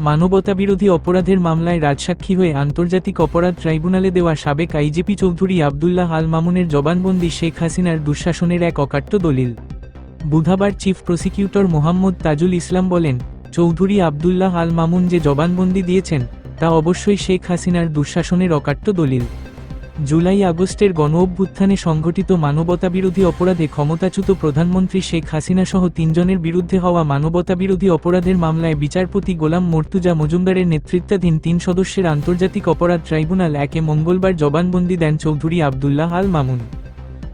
মানবতাবিরোধী অপরাধের মামলায় রাজসাক্ষী হয়ে আন্তর্জাতিক অপরাধ ট্রাইব্যুনালে দেওয়া সাবেক আইজিপি চৌধুরী আবদুল্লাহ আল মামুনের জবানবন্দি শেখ হাসিনার দুঃশাসনের এক অকাট্য দলিল। বুধবার চিফ প্রসিকিউটর মোহাম্মদ তাজুল ইসলাম বলেন, চৌধুরী আবদুল্লাহ আল মামুন যে জবানবন্দি দিয়েছেন, তা অবশ্যই শেখ হাসিনার দুঃশাসনের অকাট্য দলিল। জুলাই আগস্টের গণ অভ্যুত্থানে সংঘটিত মানবতাবিরোধী অপরাধে ক্ষমতাচ্যুত প্রধানমন্ত্রী শেখ হাসিনা সহ তিনজনের বিরুদ্ধে হওয়া মানবতাবিরোধী অপরাধের মামলায় বিচারপতি গোলাম মর্তুজা মজুমদারের নেতৃত্বাধীন তিন সদস্যের আন্তর্জাতিক অপরাধ ট্রাইব্যুনাল একে মঙ্গলবার জবানবন্দি দেন চৌধুরী আবদুল্লাহ আল মামুন।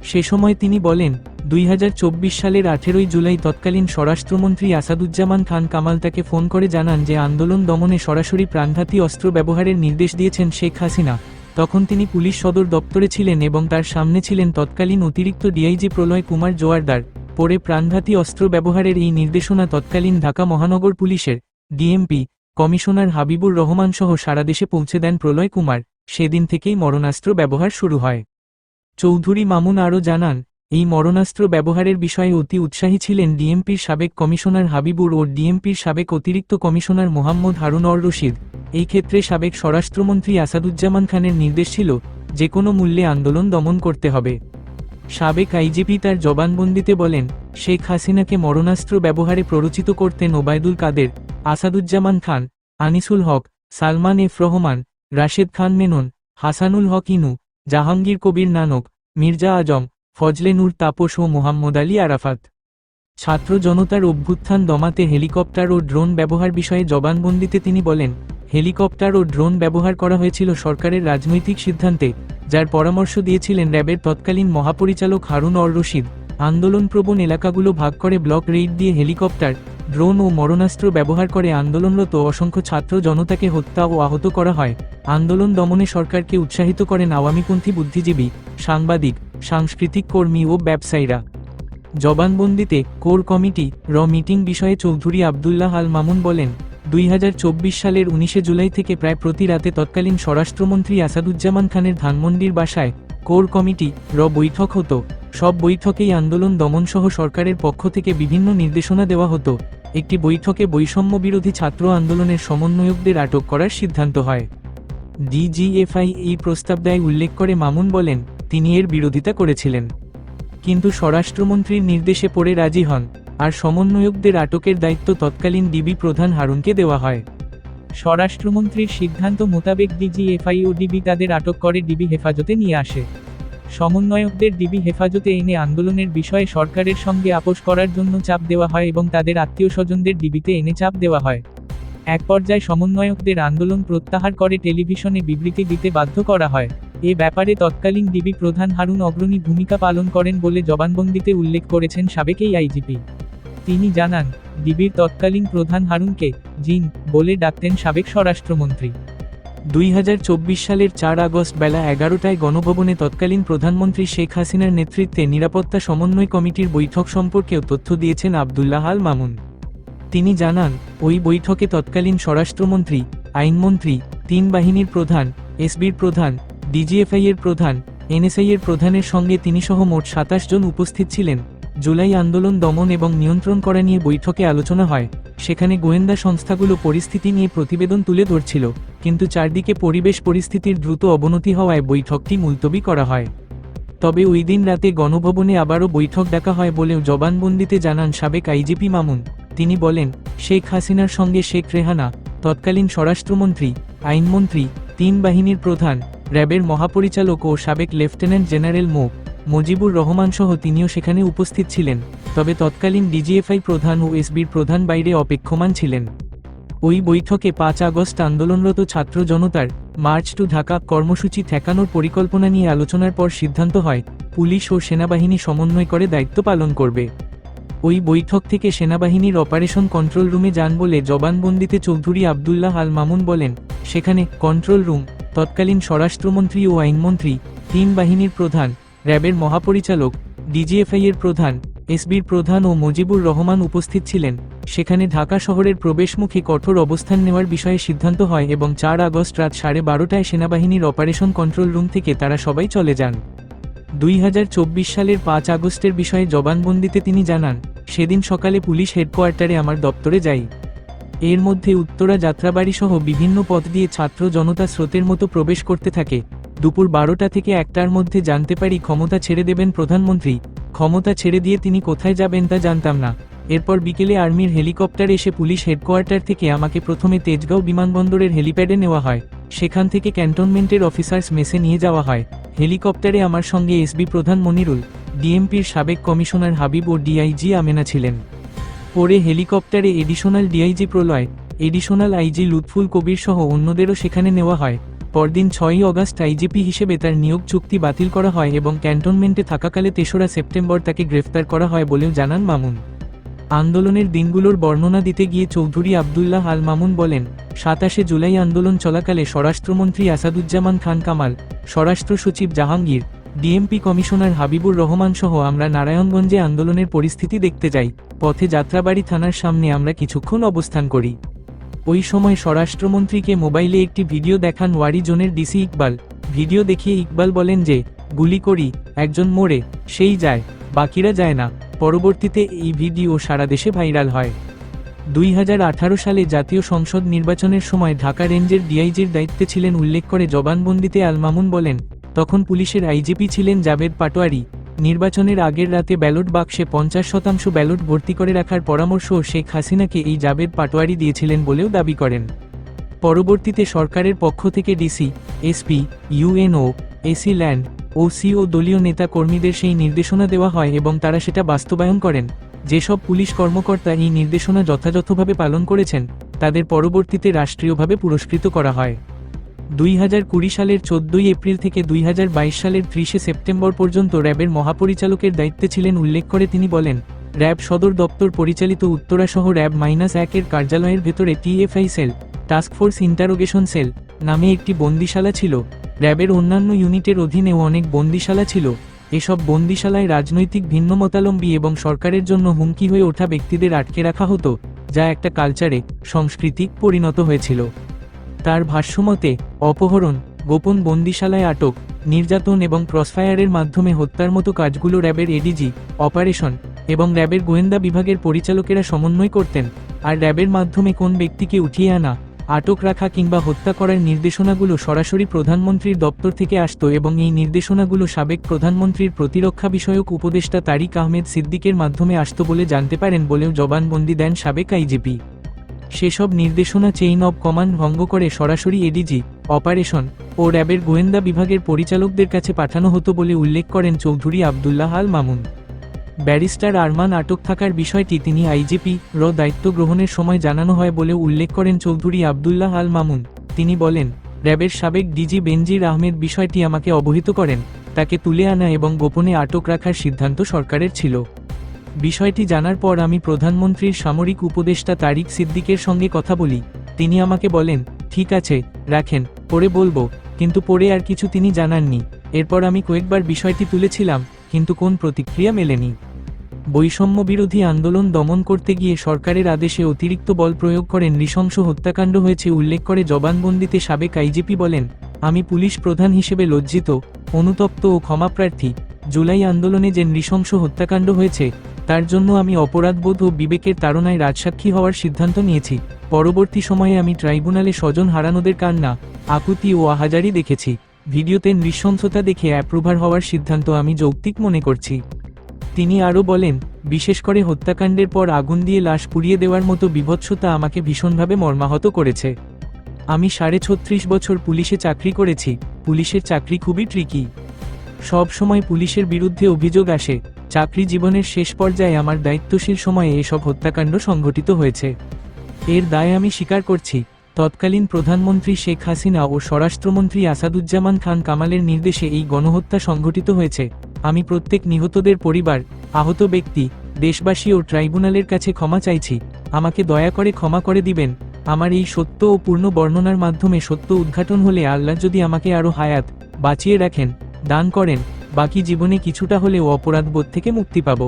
সে সময় তিনি বলেন, দুই হাজার চব্বিশ সালের আঠেরোই জুলাই তৎকালীন স্বরাষ্ট্রমন্ত্রী আসাদুজ্জামান খান কামাল তাকে ফোন করে জানান যে আন্দোলন দমনে সরাসরি প্রাণঘাতী অস্ত্র ব্যবহারের নির্দেশ দিয়েছেন শেখ হাসিনা। তখন তিনি পুলিশ সদর দপ্তরে ছিলেন এবং তার সামনে ছিলেন তৎকালীন অতিরিক্ত ডিআইজি প্রলয় কুমার জোয়ারদার, পরে প্রাণঘাতী অস্ত্র ব্যবহারের এই নির্দেশনা তৎকালীন ঢাকা মহানগর পুলিশের ডিএমপি কমিশনার হাবিবুর রহমান সহ সারা দেশে পৌঁছে দেন প্রলয় কুমার। সেদিন থেকেই মরণাস্ত্র ব্যবহার শুরু হয়। চৌধুরী মামুন আরও জানান এই মরণাস্ত্র ব্যবহারের বিষয়ে অতি উৎসাহী ছিলেন ডিএমপির সাবেক কমিশনার হাবিবুর ও ডিএমপির সাবেক অতিরিক্ত কমিশনার মোহাম্মদ হারুন অর রশিদ। এই ক্ষেত্রে সাবেক স্বরাষ্ট্রমন্ত্রী আসাদুজ্জামান খানের নির্দেশ ছিল, যে কোনো মূল্যে আন্দোলন দমন করতে হবে। সাবেক আইজিপি তার জবানবন্দিতে বলেন, শেখ হাসিনাকে মরণাস্ত্র ব্যবহারে প্ররোচিত করতেন ওবায়দুল কাদের, আসাদুজ্জামান খান, আনিসুল হক, সালমান এফ রহমান, রাশেদ খান মেনন, হাসানুল হক ইনু, জাহাঙ্গীর কবির নানক, মির্জা আজম ফজলে নূর, তাপস ও মোহাম্মদ আলী আরাফাত। ছাত্র জনতার অভ্যুত্থান দমাতে হেলিকপ্টার ও ড্রোন ব্যবহার বিষয়ে জবানবন্দিতে তিনি বলেন, হেলিকপ্টার ও ড্রোন ব্যবহার করা হয়েছিল সরকারের রাজনৈতিক সিদ্ধান্তে, যার পরামর্শ দিয়েছিলেন র্যাবের তৎকালীন মহাপরিচালক হারুন অর রশিদ। আন্দোলনপ্রবণ এলাকাগুলো ভাগ করে ব্লক রেইড দিয়ে হেলিকপ্টার, ড্রোন ও মরণাস্ত্র ব্যবহার করে আন্দোলনরত অসংখ্য ছাত্র জনতাকে হত্যা ও আহত করা হয়। আন্দোলন দমনে সরকারকে উৎসাহিত করেন আওয়ামীপন্থী বুদ্ধিজীবী, সাংবাদিক, সাংস্কৃতিক কর্মী ও ব্যবসায়ীরা। জবানবন্দিতে কোর কমিটি র মিটিং বিষয়ে চৌধুরী আবদুল্লাহ আল মামুন বলেন, দুই হাজার চব্বিশ সালের উনিশে জুলাই থেকে প্রায় প্রতি রাতে তৎকালীন স্বরাষ্ট্রমন্ত্রী আসাদুজ্জামান খানের ধানমন্ডির বাসায় কোর কমিটি র বৈঠক হতো। সব বৈঠকেই আন্দোলন দমনসহ সরকারের পক্ষ থেকে বিভিন্ন নির্দেশনা দেওয়া হতো। একটি বৈঠকে বৈষম্য বিরোধী ছাত্র আন্দোলনের সমন্বয়কদের আটক করার সিদ্ধান্ত হয়। ডিজিএফআই এই প্রস্তাব দেয় উল্লেখ করে মামুন বলেন, তিনি এর বিরোধিতা করেছিলেন। কিন্তু স্বরাষ্ট্রমন্ত্রীর নির্দেশে পড়ে রাজি হন, আর সমন্বয়কদের আটকের দায়িত্ব তৎকালীন ডিবি প্রধান হারুনকে দেওয়া হয়। স্বরাষ্ট্রমন্ত্রীর সিদ্ধান্ত মোতাবেক ডিজিএফআই ও ডিবি তাদের আটক করে ডিবি হেফাজতে নিয়ে আসে। সমন্বয়কদের ডিবি হেফাজতে এনে আন্দোলনের বিষয়ে সরকারের সঙ্গে আপোষ করার জন্য চাপ দেওয়া হয় এবং তাদের আত্মীয় স্বজনদের ডিবিতে এনে চাপ দেওয়া হয়। এক পর্যায়ে সমন্বয়কদের আন্দোলন প্রত্যাহার করে টেলিভিশনে বিবৃতি দিতে বাধ্য করা হয়। এ ব্যাপারে তৎকালীন ডিবি প্রধান হারুন অগ্রণী ভূমিকা পালন করেন বলে জবানবন্দিতে উল্লেখ করেছেন সাবেকেই আইজিপি তিনি জানান, ডিবির তৎকালীন প্রধান হারুনকে জিন বলে ডাকতেন সাবেক স্বরাষ্ট্রমন্ত্রী। দুই হাজার চব্বিশ সালের চার আগস্ট বেলা এগারোটায় গণভবনে তৎকালীন প্রধানমন্ত্রী শেখ হাসিনার নেতৃত্বে নিরাপত্তা সমন্বয় কমিটির বৈঠক সম্পর্কেও তথ্য দিয়েছেন আবদুল্লাহ আল মামুন। তিনি জানান, ওই বৈঠকে তৎকালীন স্বরাষ্ট্রমন্ত্রী, আইনমন্ত্রী, তিন বাহিনীর প্রধান, এসবির প্রধান, ডিজিএফআই এর প্রধান, এনএসআই এর প্রধানের সঙ্গে তিনি সহ মোট সাতাশ জন উপস্থিত ছিলেন। জুলাই আন্দোলন দমন এবং নিয়ন্ত্রণ করা নিয়ে বৈঠকে আলোচনা হয়। সেখানে গোয়েন্দা সংস্থাগুলো পরিস্থিতি নিয়ে প্রতিবেদন তুলে ধরছিল, কিন্তু চারদিকে পরিবেশ পরিস্থিতির দ্রুত অবনতি হওয়ায় বৈঠকটি মুলতবি করা হয়। তবে ওই দিন রাতে গণভবনে আবারও বৈঠক ডাকা হয় বলেও জবানবন্দিতে জানান সাবেক আইজিপি মামুন। তিনি বলেন, শেখ হাসিনার সঙ্গে শেখ রেহানা, তৎকালীন স্বরাষ্ট্রমন্ত্রী, আইনমন্ত্রী, তিন বাহিনীর প্রধান, র্যাবের মহাপরিচালক ও সাবেক লেফটেন্যান্ট জেনারেল মো. মুজিবুর রহমান সহ তিনিও সেখানে উপস্থিত ছিলেন, তবে তৎকালীন ডিজিএফআই প্রধান ও এসবির প্রধান বাইরে অপেক্ষমান ছিলেন। ওই বৈঠকে পাঁচ আগস্ট আন্দোলনরত ছাত্র জনতার মার্চ টু ঢাকা কর্মসূচি ঠেকানোর পরিকল্পনা নিয়ে আলোচনার পর সিদ্ধান্ত হয়, পুলিশ ও সেনাবাহিনী সমন্বয় করে দায়িত্ব পালন করবে। ওই বৈঠক থেকে সেনাবাহিনীর অপারেশন কন্ট্রোল রুমে যান বলে জবানবন্দিতে চৌধুরী আবদুল্লাহ আল মামুন বলেন, সেখানে কন্ট্রোল রুম, তৎকালীন স্বরাষ্ট্রমন্ত্রী ও আইনমন্ত্রী, তিন বাহিনীর প্রধান র্যাবের মহাপরিচালক, ডিজিএফআই এর প্রধান, এসবির প্রধান ও মুজিবুর রহমান উপস্থিত ছিলেন। সেখানে ঢাকা শহরের প্রবেশমুখে কঠোর অবস্থান নেওয়ার বিষয়ে সিদ্ধান্ত হয় এবং চার আগস্ট রাত সাড়ে বারোটায় সেনাবাহিনীর অপারেশন কন্ট্রোল রুম থেকে তারা সবাই চলে যান। দুই হাজার চব্বিশ সালের পাঁচ আগস্টের বিষয়ে জবানবন্দিতে তিনি জানান, সেদিন সকালে পুলিশ হেডকোয়ার্টারে আমার দপ্তরে যাই। এর মধ্যে উত্তরা যাত্রাবাড়ি সহ বিভিন্ন পথ দিয়ে ছাত্র জনতা স্রোতের মতো প্রবেশ করতে থাকে। দুপুর বারোটা থেকে একটার মধ্যে জানতে পারি ক্ষমতা ছেড়ে দেবেন প্রধানমন্ত্রী। ক্ষমতা ছেড়ে দিয়ে তিনি কোথায় যাবেন তা জানতাম না। এরপর বিকেলে আর্মির হেলিকপ্টার এসে পুলিশ হেডকোয়ার্টার থেকে আমাকে প্রথমে তেজগাঁও বিমানবন্দরের হেলিপ্যাডে নেওয়া হয়। সেখান থেকে ক্যান্টনমেন্টের অফিসার্স মেসে নিয়ে যাওয়া হয়। হেলিকপ্টারে আমার সঙ্গে এসবি প্রধান মনিরুল, ডিএমপির সাবেক কমিশনার হাবিব ও ডিআইজি আমেনা ছিলেন। পরে হেলিকপ্টারে additional DIG Proloy, additional IG Lutful Kabir সহ অন্যদেরও সেখানে নেওয়া হয়। পরদিন ছয়ই অগাস্ট আইজিপি হিসেবে তার নিয়োগ চুক্তি বাতিল করা হয় এবং ক্যান্টনমেন্টে থাকাকালে তেসরা সেপ্টেম্বর তাকে গ্রেফতার করা হয় বলেও জানান মামুন। আন্দোলনের দিনগুলোর বর্ণনা দিতে গিয়ে চৌধুরী আবদুল্লাহ আল মামুন বলেন, সাতাশে জুলাই আন্দোলন চলাকালে স্বরাষ্ট্রমন্ত্রী আসাদুজ্জামান খান কামাল, স্বরাষ্ট্র সচিব জাহাঙ্গীর, ডিএমপি কমিশনার হাবিবুর রহমান সহ আমরা নারায়ণগঞ্জে আন্দোলনের পরিস্থিতি দেখতে যাই, পথে যাত্রাবাড়ি থানার সামনে আমরা কিছুক্ষণ অবস্থান করি। ওই সময় স্বরাষ্ট্রমন্ত্রীকে মোবাইলে একটি ভিডিও দেখান ওয়ারি জোনের ডিসি ইকবাল। ভিডিও দেখিয়ে ইকবাল বলেন যে, গুলি করি, একজন মোড়ে সেই যায়, বাকিরা যায় না। পরবর্তীতে এই ভিডিও সারা দেশে ভাইরাল হয়। দুই হাজার আঠারো সালে জাতীয় সংসদ নির্বাচনের সময় ঢাকা রেঞ্জের ডিআইজির দায়িত্বে ছিলেন উল্লেখ করে জবানবন্দিতে আল মামুন বলেন, তখন পুলিশের আইজিপি ছিলেন জাবেদ পাটোয়ারি নির্বাচনের আগের রাতে ব্যালট বাক্সে পঞ্চাশ শতাংশ ব্যালট ভর্তি করে রাখার পরামর্শ শেখ হাসিনাকে এই জাবেদ পাটোয়ারি দিয়েছিলেন বলেও দাবি করেন। পরবর্তীতে সরকারের পক্ষ থেকে DC, SP, UNO, AC land ও দলীয় নেতা কর্মীদের সেই নির্দেশনা দেওয়া হয় এবং তারা সেটা বাস্তবায়ন করেন। যেসব পুলিশ কর্মকর্তা এই নির্দেশনা যথাযথভাবে পালন করেছেন, তাদের পরবর্তীতে রাষ্ট্রীয়ভাবে পুরস্কৃত করা হয়। দুই হাজার কুড়ি সালের চোদ্দই এপ্রিল থেকে দুই হাজার বাইশ সালের ত্রিশে সেপ্টেম্বর পর্যন্ত র্যাবের মহাপরিচালকের দায়িত্বে ছিলেন উল্লেখ করে তিনি বলেন, র্যাব সদর দপ্তর পরিচালিত উত্তরাসহ র্যাব মাইনাস একের কার্যালয়ের ভেতরে TFI cell task force interrogation cell নামে একটি বন্দিশালা ছিল। র্যাবের অন্যান্য ইউনিটের অধীনেও অনেক বন্দিশালা ছিল। এসব বন্দিশালায় রাজনৈতিক ভিন্নমতালম্বী এবং সরকারের জন্য হুমকি হয়ে ওঠা ব্যক্তিদের আটকে রাখা হতো, যা একটা কালচারে সংস্কৃতি পরিণত হয়েছিল। তার ভাষ্যমতে, অপহরণ, গোপন বন্দিশালায় আটক, নির্যাতন এবং ক্রসফায়ারের মাধ্যমে হত্যার মতো কাজগুলো র্যাবের এডিজি, অপারেশন এবং র্যাবের গোয়েন্দা বিভাগের পরিচালকেরা সমন্বয় করতেন, আর র্যাবের মাধ্যমে কোন ব্যক্তিকে উঠিয়ে আনা, আটক রাখা কিংবা হত্যা করার নির্দেশনাগুলো সরাসরি প্রধানমন্ত্রীর দপ্তর থেকে আসত এবং এই নির্দেশনাগুলো সাবেক প্রধানমন্ত্রীর প্রতিরক্ষা বিষয়ক উপদেষ্টা তারিক আহমেদ সিদ্দিকের মাধ্যমে আসত বলে জানতে পারেন বলেও জবানবন্দি দেন সাবেক আইজিপি। সেসব নির্দেশনা চেইন অব কমান্ড ভঙ্গ করে সরাসরি এডিজি অপারেশন ও র্যাবের গোয়েন্দা বিভাগের পরিচালকদের কাছে পাঠানো হতো বলে উল্লেখ করেন চৌধুরী আবদুল্লাহ আল মামুন। ব্যারিস্টার আরমান আটক থাকার বিষয়টি তিনি আইজিপি র দায়িত্ব গ্রহণের সময় জানানো হয় বলে উল্লেখ করেন চৌধুরী আবদুল্লাহ আল মামুন। তিনি বলেন, র্যাবের সাবেক ডিজি বেনজির আহমেদ বিষয়টি আমাকে অবহিত করেন। তাকে তুলে আনা এবং গোপনে আটক রাখার সিদ্ধান্ত সরকারের ছিল। বিষয়টি জানার পর আমি প্রধানমন্ত্রীর সামরিক উপদেষ্টা তারিক সিদ্দিকের সঙ্গে কথা বলি। তিনি আমাকে বলেন, ঠিক আছে, রাখেন, পরে বলব। কিন্তু পরে আর কিছু তিনি জানাননি। এরপর আমি কয়েকবার বিষয়টি তুলেছিলাম, কিন্তু কোন প্রতিক্রিয়া মেলেনি। বৈষম্য বিরোধী আন্দোলন দমন করতে গিয়ে সরকারের আদেশে অতিরিক্ত বল প্রয়োগ করেন নৃশংস হত্যাকাণ্ড হয়েছে উল্লেখ করে জবানবন্দিতে সাবেক আইজিপি বলেন, আমি পুলিশ প্রধান হিসেবে লজ্জিত, অনুতপ্ত ও ক্ষমাপ্রার্থী জুলাই আন্দোলনে যে নৃশংস হত্যাকাণ্ড হয়েছে তার জন্য আমি অপরাধবোধ ও বিবেকের তাড়নায় রাজসাক্ষী হওয়ার সিদ্ধান্ত নিয়েছি। পরবর্তী সময়ে আমি ট্রাইব্যুনালে স্বজন হারানোদের কান্না, আকুতি ও আহাজারি দেখেছি। ভিডিওতে নৃশংসতা দেখে অ্যাপ্রুভার হওয়ার সিদ্ধান্ত আমি যৌক্তিক মনে করছি। তিনি আরও বলেন, বিশেষ করে হত্যাকাণ্ডের পর আগুন দিয়ে লাশ পুড়িয়ে দেওয়ার মতো বিভৎসতা আমাকে ভীষণভাবে মর্মাহত করেছে। আমি সাড়ে ছত্রিশ বছর পুলিশে চাকরি করেছি, পুলিশের চাকরি খুবই ট্রিকি সব সময় পুলিশের বিরুদ্ধে অভিযোগ আসে চাকরি জীবনের শেষ পর্যায়ে আমার দায়িত্বশীল সময়ে এসব হত্যাকাণ্ড সংঘটিত হয়েছে। এর দায় আমি স্বীকার করছি। তৎকালীন প্রধানমন্ত্রী শেখ হাসিনা ও স্বরাষ্ট্রমন্ত্রী আসাদুজ্জামান খান কামালের নির্দেশে এই গণহত্যা সংঘটিত হয়েছে। আমি প্রত্যেক নিহতদের পরিবার, আহত ব্যক্তি, দেশবাসী ও ট্রাইব্যুনালের কাছে ক্ষমা চাইছি। আমাকে দয়া করে ক্ষমা করে দিবেন। আমার এই সত্য ও পূর্ণ বর্ণনার মাধ্যমে সত্য উদ্ঘাটন হলে আল্লাহ যদি আমাকে আরও হায়াত, বাঁচিয়ে রাখেন, দান করেন বাকি জীবনে কিছুটা হলেও অপরাধবোধ থেকে মুক্তি পাব।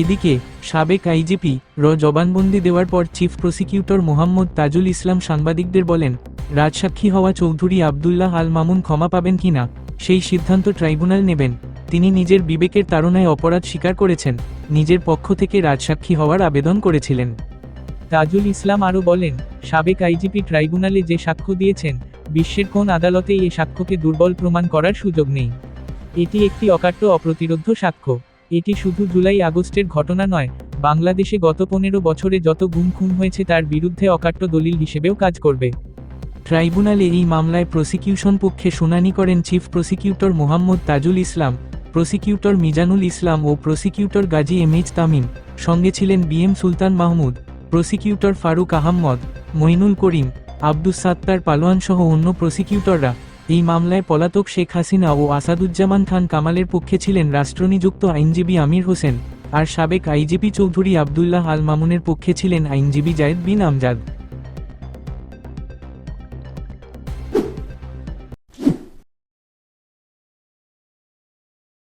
এদিকে, সাবেক আইজিপি র জবানবন্দি দেওয়ার পর চিফ প্রসিকিউটর মোহাম্মদ তাজুল ইসলাম সাংবাদিকদের বলেন, রাজসাক্ষী হওয়া চৌধুরী আবদুল্লাহ আল মামুন ক্ষমা পাবেন কিনা, সেই সিদ্ধান্ত ট্রাইব্যুনাল নেবেন। তিনি নিজের বিবেকের তাড়নায় অপরাধ স্বীকার করেছেন, নিজের পক্ষ থেকে রাজসাক্ষী হওয়ার আবেদন করেছিলেন। তাজুল ইসলাম আরও বলেন, সাবেক আইজিপি ট্রাইব্যুনালে যে সাক্ষ্য দিয়েছেন, বিশ্বের কোন আদালতেই এ সাক্ষ্যকে দুর্বল প্রমাণ করার সুযোগ নেই। এটি একটি অকাট্য অপ্রতিরোধ্য সাক্ষ্য। এটি শুধু জুলাই আগস্টের ঘটনা নয়, বাংলাদেশে গত পনেরো বছরে যত গুম খুন হয়েছে তার বিরুদ্ধে অকাট্য দলিল হিসেবেও কাজ করবে। ট্রাইব্যুনালে এই মামলায় প্রসিকিউশন পক্ষে শুনানি করেন chief prosecutor Mohammad Tajul Islam, prosecutor Mizanul Islam ও prosecutor Gazi M H Tamim, সঙ্গে ছিলেন বিএম সুলতান মাহমুদ, প্রসিকিউটর ফারুক আহম্মদ মইনুল করিম, আব্দুস সাত্তার পালোয়ানসহ অন্য প্রসিকিউটররা। এই মামলায় পলাতক শেখ হাসিনা ও আসাদুজ্জামান খান কামালের পক্ষে ছিলেন রাষ্ট্রনিযুক্ত আইনজীবী আমির হোসেন, আর সাবেক আইজিপি চৌধুরী আবদুল্লাহ আল মামুনের পক্ষে ছিলেন আইনজীবী জায়েদ বিন আমজাদ।